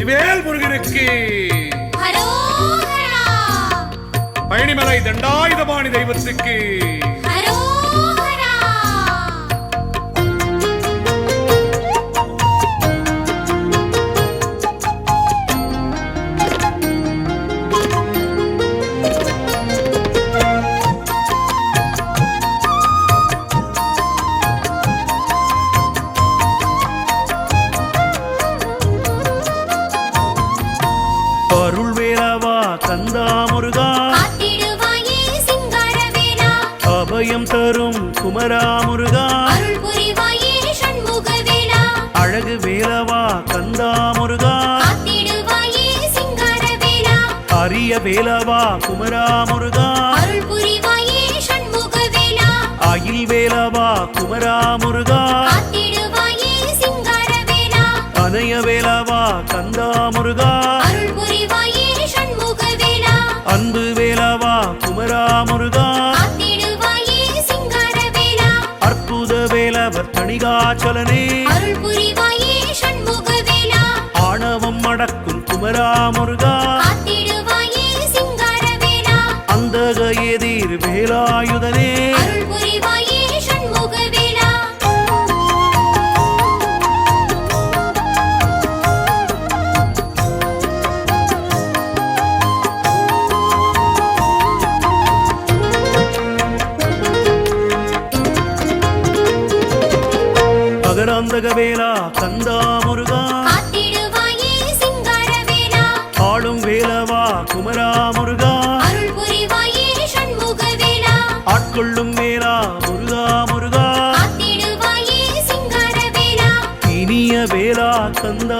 வெற்றிவேல் முருகனுக்கு. பயணிமலை தண்டாயுதபாணி தெய்வத்துக்கு. வேலவா குமரா முருகா. அகில் வேலவா குமரா முருகா. அணைய வேலவா கந்தா முருகா. அன்பு வேலவா குமரா முருகா. அற்புத வேலவர் தணிகாச்சலனே. மகராந்தக வேலா கந்தா முருகா. ஆளும் வேலவா குமரா முருகா. ஆட்கொள்ளும் வேலா முருகா முருகா. இனிய வேலா கந்தா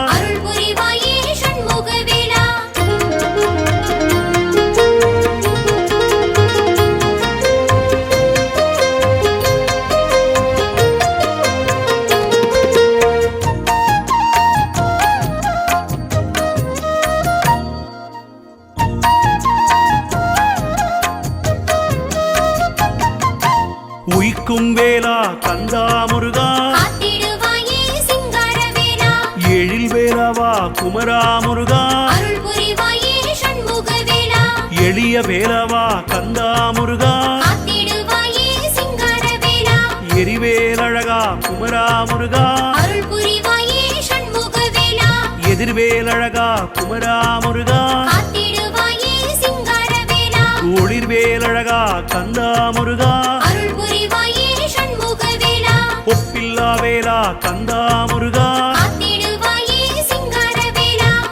அழகா குமரா முருகா. ஒளிர்வேல் அழகா கந்தா முருகா. ஒப்பில்லா வேலா. கந்தா முருகா.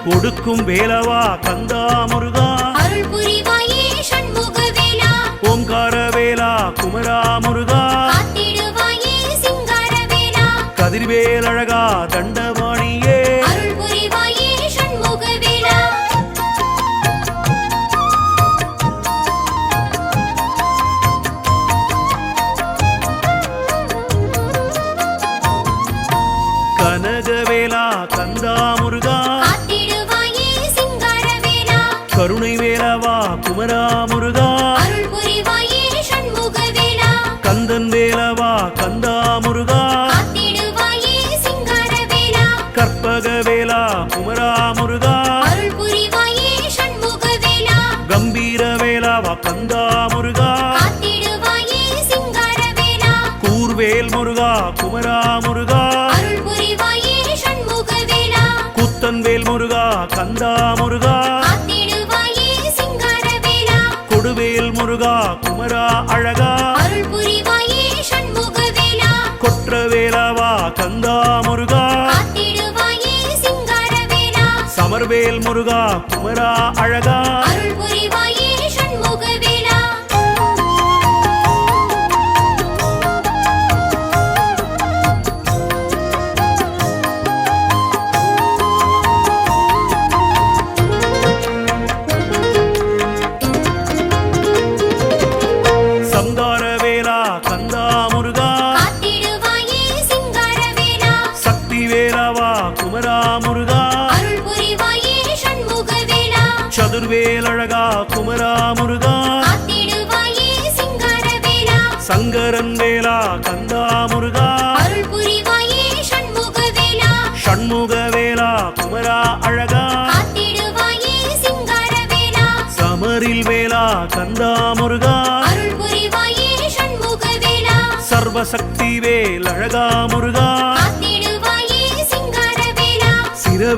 கொடுக்கும் வேலவா கந்தா முருகா. முருகா குமரா அழகா.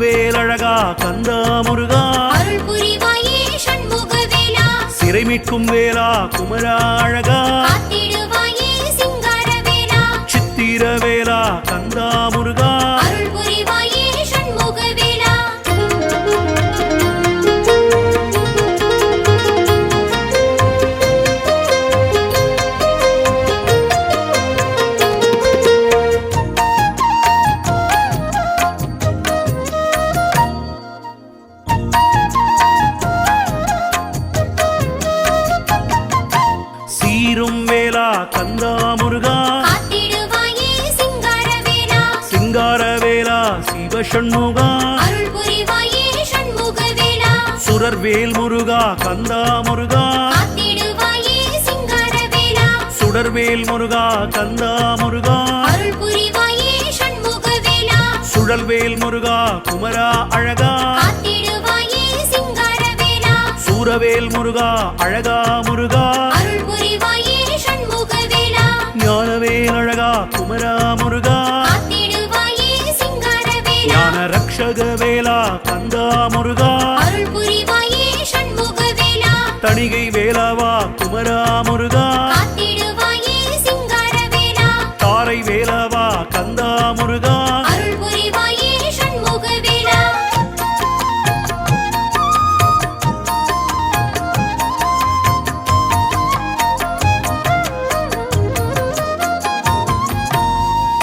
சிரவேல் அழகா கந்தா முருகா. சிறை மீட்கும் வேலா குமரா அழகா. சித்திர வேலா கந்தா முருகா. முருகா. சுடர்வேல் முருகா கந்தா முருகா. சுழல்வேல் முருகா குமரா அழகா. சூரவேல் முருகா அழகா முருகா. ஞானவேல் அழகா குமரா முருகா. ஞான ரக்ஷக வேலா கந்தா முருகா. குமரா முருகா. தாரை வேலாவா கந்தா முருகா.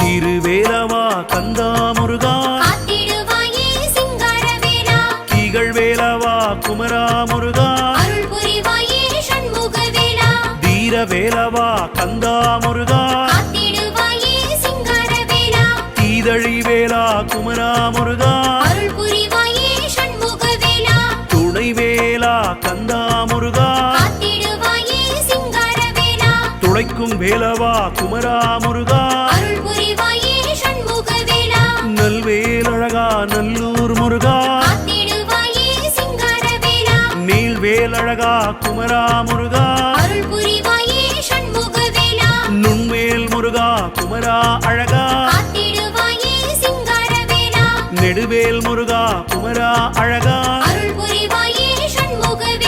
திருவேலவா கந்தா வேலவா கந்தா முருகா. தீதழி வேலா குமரா முருகா. துணை வேலா கந்தா முருகா. துளைக்கும் வேலவா குமரா முருகா. நல்வேலழகா நல்லூர் முருகா. காத்திடுவாயே சிங்காரவேலா நீள் வேலழகா குமரா முருகா. நெடுவேல் முருகா குமரா அழகா. அருள் புரிவாயே சண்முகவேலா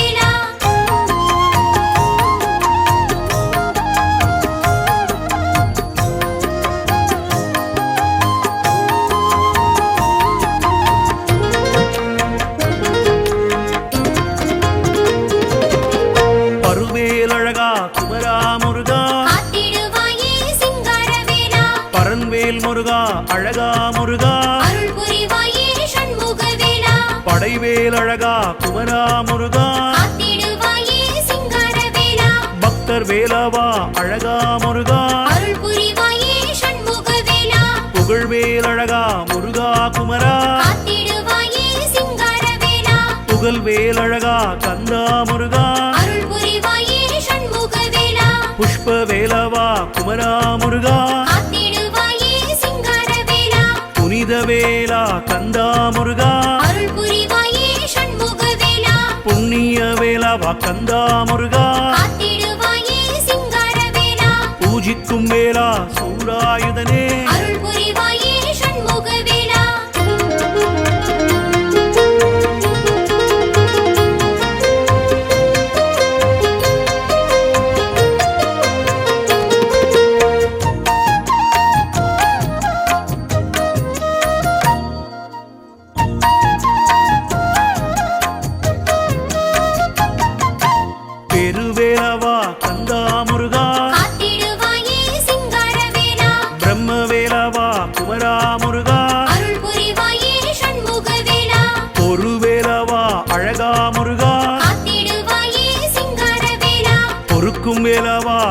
முருகா. பக்தர் வேலவா அழகா முருகா. புகழ்வேல் அழகா முருகா குமரா. புகழ்வேல் அழகா கந்தா முருகா. புஷ்ப வேலவா குமரா முருகா. புனித வேலா கந்தா முருகா. புண்ணிய வேலவா கந்தா முருகா. பூஜிக்கும் வேலா சூராயுதனே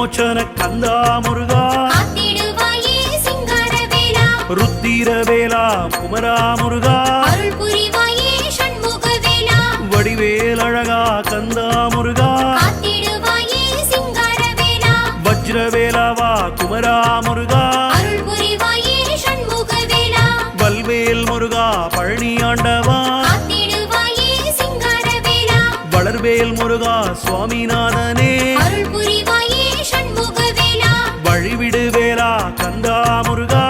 விமோச்சன கந்தா முருகா. ருத்திரவேலா குமரா முருகா. வடிவேல் அழகா கந்தா முருகா. வஜ்ரவேலாவா குமரா முருகா. வல்வேல் முருகா பழனி ஆண்டவா. வளர்வேல் முருகா சுவாமிநாதனே. வழிவிடுவேலா கந்தா முருகா.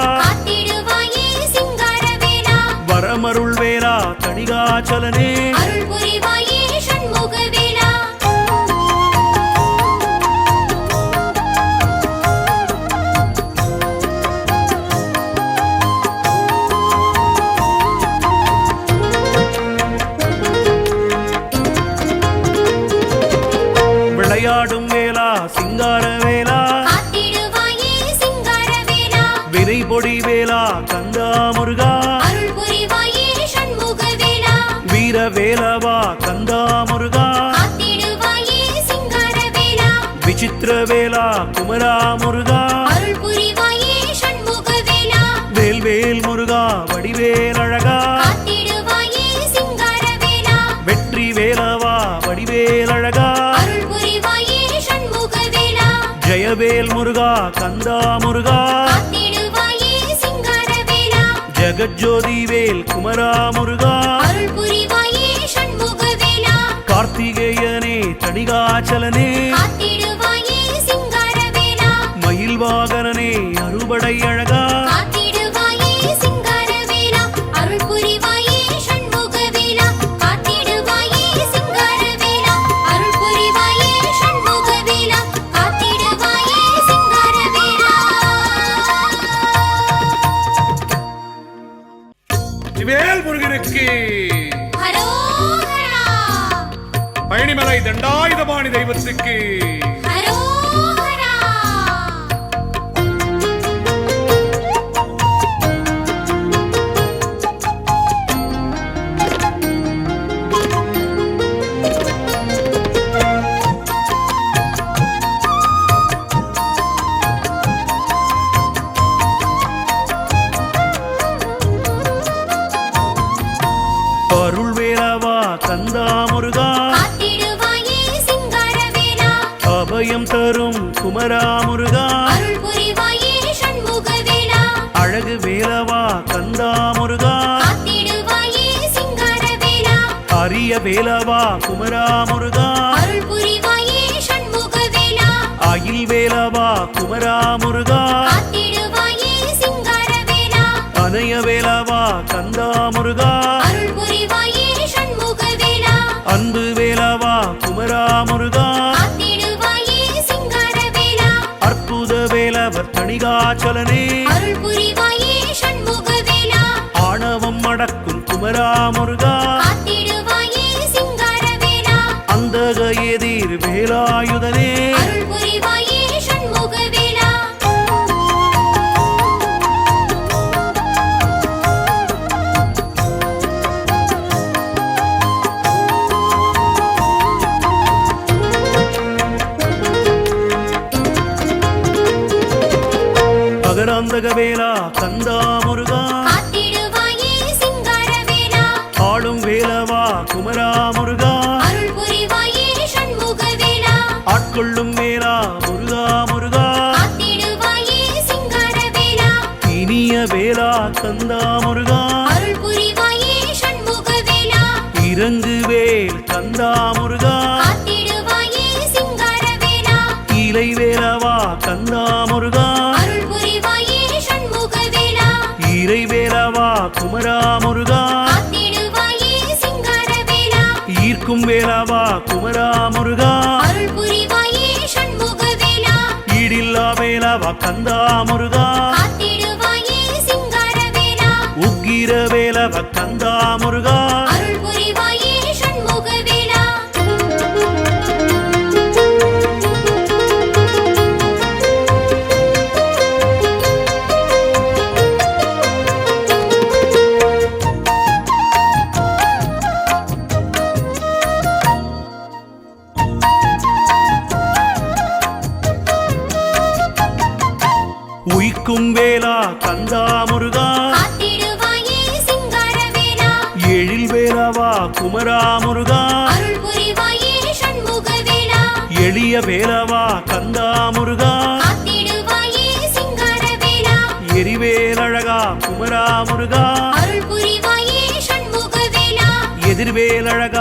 வரமருள் வேலா கணிகாச்சலனே வேல் முருகா கந்தா முருகா. ஜெகஜோதி வேல் குமரா முருகா. கார்த்திகேயனே தணிகாச்சலனே. வெற்றிவேல் பயணிமலை தண்டாயுதபாணி தெய்வத்துக்கு. வேலவா குமரா முருகா. அகில் வேலவா குமரா முருகா. அணைய வேலவா கந்தா முருகா. அன்பு வேலவா குமரா முருகா. அற்புத வேலவர் தணிகாச்சலனே. மகராந்தக வேலா கந்தா முருகா. ஆளும் வேலவா குமரா முருகா. ஆட்கொள்ளும் வேலா முருகா முருகா. இனிய வேலா கந்தா முருகா. இறங்கு வேல் கந்தா முருகா. ராமரா முருகா. ஈர்க்கும் வேலாவா குமரா முருகா. ஈடில்லா வேலாவா கந்தா முருகா. உக்கிர வேலவ கந்தா முருகா.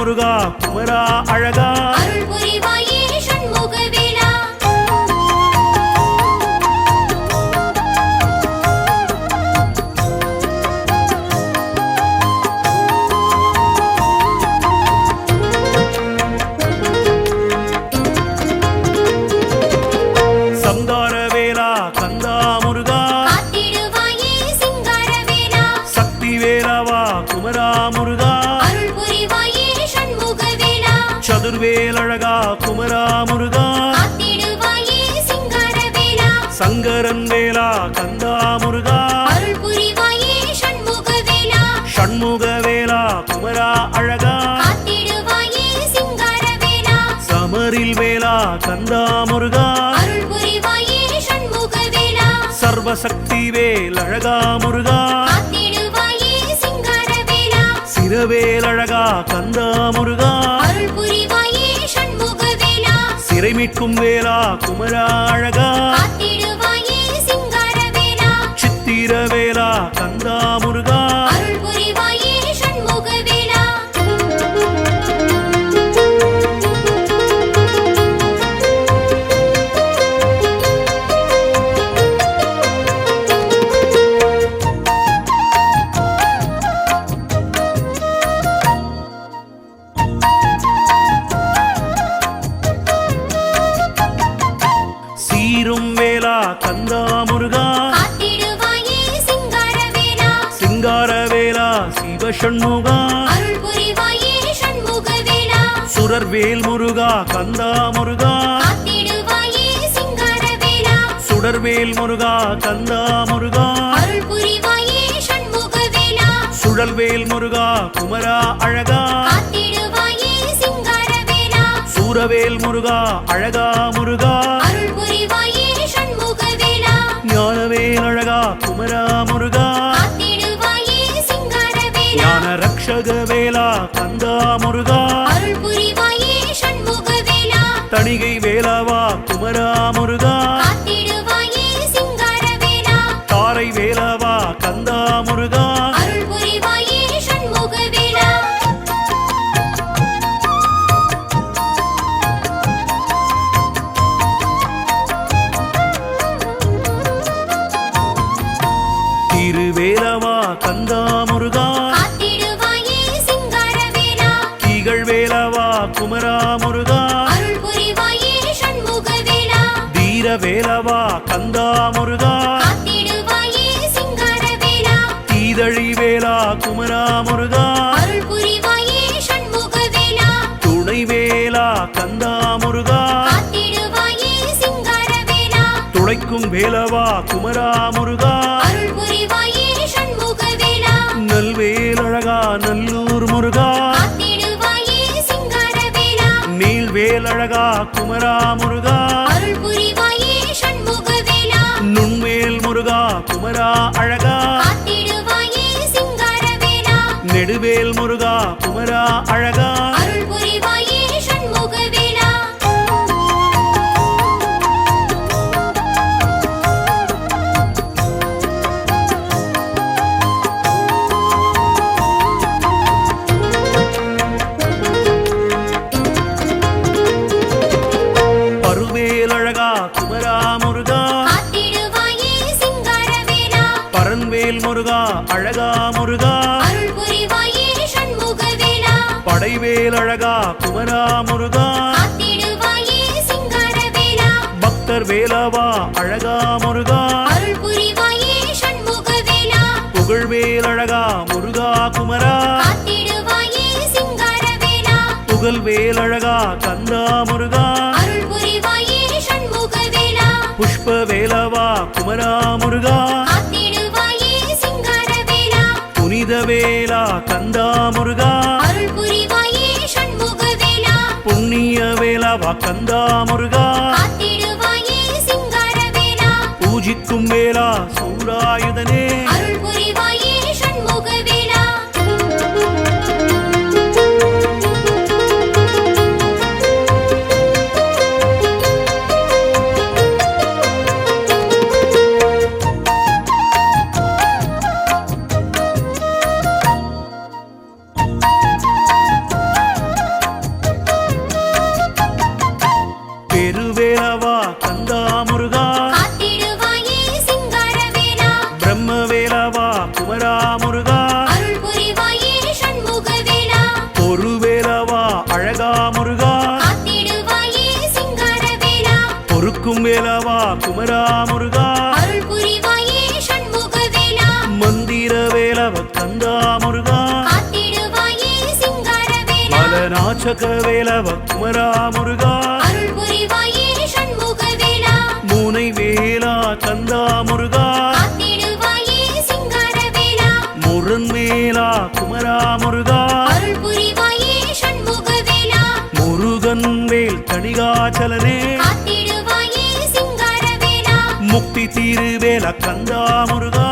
முருகா குமரா அழகா. வேலழகா கந்தா முருகா சிறை மீட்கும் வேலா குமரா அழகா சித்திர வேலா கந்தா சுடர்வேல் முருகா கந்தா முருகா. சுடர்வேல் முருகா கந்தா முருகா. சுழல்வேல் முருகா குமரா அழகா. சூரவேல் முருகா அழகா முருகா. ஞானவேல் அழகா குமரா முருகா. ஞான ரக்ஷக வேலா கந்தா முருகா. மாளிகை வேளாவா குமராம வேலவா குமரா முருகா. நல்வேல் அழகா நல்லூர் முருகா. நீல் வேல் அழகா குமரா முருகா. நுண்மேல் முருகா குமரா அழகா. நெடுவேல் முருகா குமரா அழகா. முதல் வேலழகா கந்தா முருகா புஷ்ப வேலவா குமரா முருகா புனித வேலா கந்தா முருகா புண்ணிய வேலவா கந்தா முருகா பூஜிக்கும் வேலா சூராயுதனே. கவேலவ குமரா முருகா. மூனை வேலா கந்தா முருகா. முருன் மேலா குமரா முருகா. முருகன் மேல் தணிகாச்சலனே முக்தி தீருவேலா கந்தா முருகா.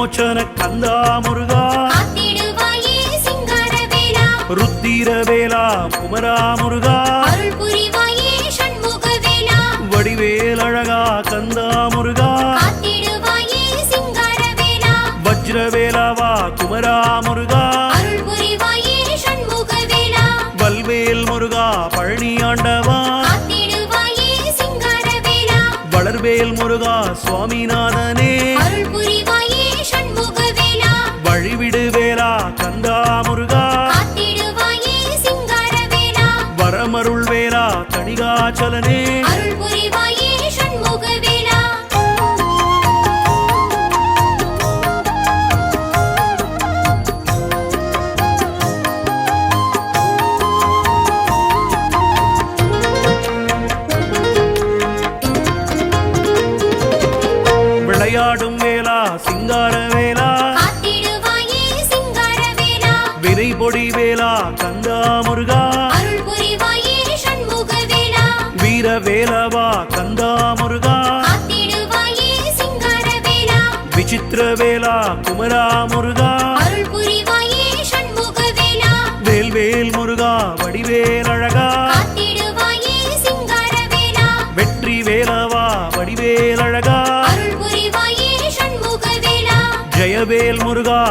விமோச்சன கந்தா முருகா. ருத்திரவேலா குமரா முருகா. வடிவேல் அழகா கந்தா முருகா. வஜ்ரவேலாவா குமரா முருகா. வல்வேல் முருகா பழனி ஆண்டவா. வளர்வேல் முருகா சுவாமிநாதனே. வழிவிடுவேலா கந்தா முருகா. வரமருள் வேலா கணிகாச்சலனே